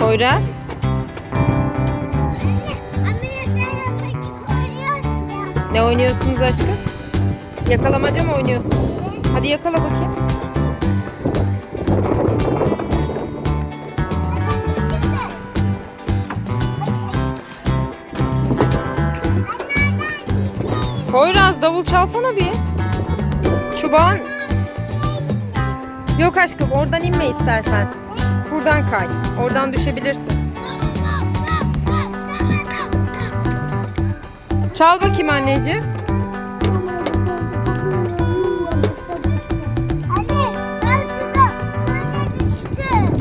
Poyraz. Ne oynuyorsunuz aşkım? Yakalamaca mı oynuyorsunuz? Hadi yakala bakayım. Poyraz davul çalsana bir. Çubağın... Yok aşkım oradan inme istersen. Buradan kay. Oradan düşebilirsin. Çal bakayım anneciğim.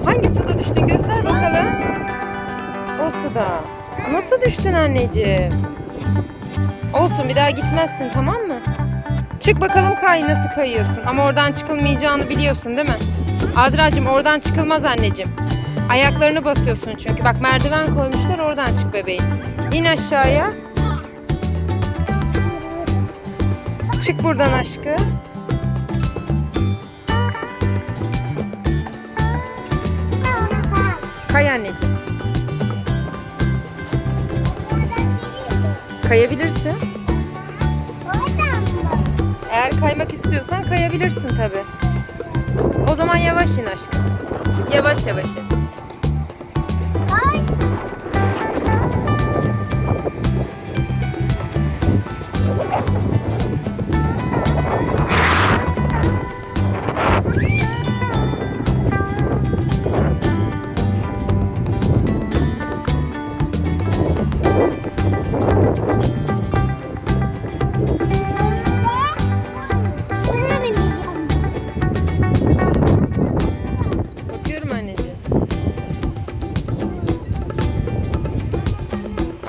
Hangi suda düştün? Göster bakalım. O suda. Nasıl düştün anneciğim? Olsun bir daha gitmezsin tamam mı? Çık bakalım kay nasıl kayıyorsun. Ama oradan çıkılmayacağını biliyorsun değil mi? Azra'cığım oradan çıkılmaz anneciğim. Ayaklarını basıyorsun çünkü. Bak merdiven koymuşlar oradan çık bebeğim. İn aşağıya. Çık buradan aşkı. Kay anneciğim. Kayabilirsin. Eğer kaymak istiyorsan kayabilirsin tabi. O zaman yavaş in aşkım. Yavaş yavaş in.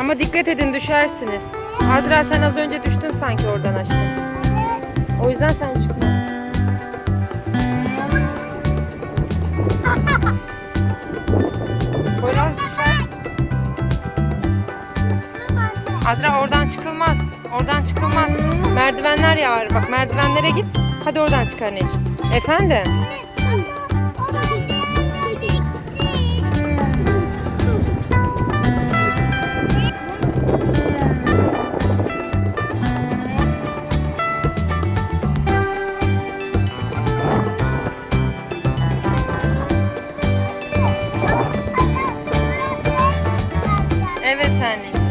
Ama dikkat edin düşersiniz. Azra sen az önce düştün sanki oradan aşkım. O yüzden sen çıkma. Poyraz düşersin. Azra oradan çıkılmaz. Oradan çıkılmaz. Merdivenler ya var. Bak merdivenlere git. Hadi oradan çık anneciğim. Efendim? Anneciğim.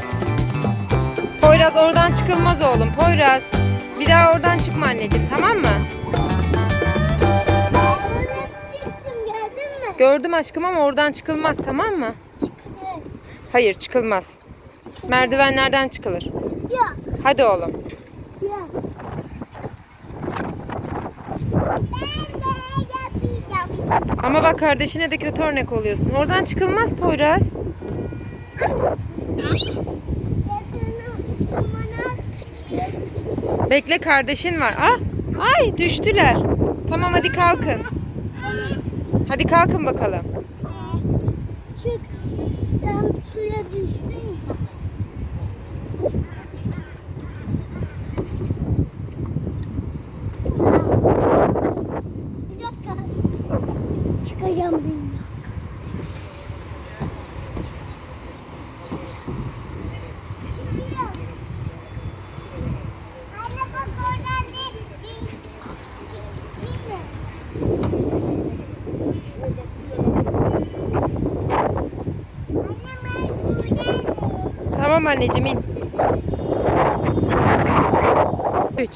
Poyraz oradan çıkılmaz oğlum. Poyraz. Bir daha oradan çıkma anneciğim tamam mı? Gördüm aşkım ama oradan çıkılmaz tamam mı? Hayır çıkılmaz. Merdivenlerden çıkılır. Yok, Hadi oğlum. yok. Ben de yapacağım. Ama bak kardeşine de kötü örnek oluyorsun. Oradan çıkılmaz Poyraz. Bekle kardeşin var. Ah! Ay düştüler. Tamam hadi kalkın. Hadi kalkın bakalım. Çık. Sen suya düştün. Bir dakika. Çıkacağım bir Anne bak oradan değil. Çık- Çıkma. Anne ben buradan Tamam anneciğim in. 3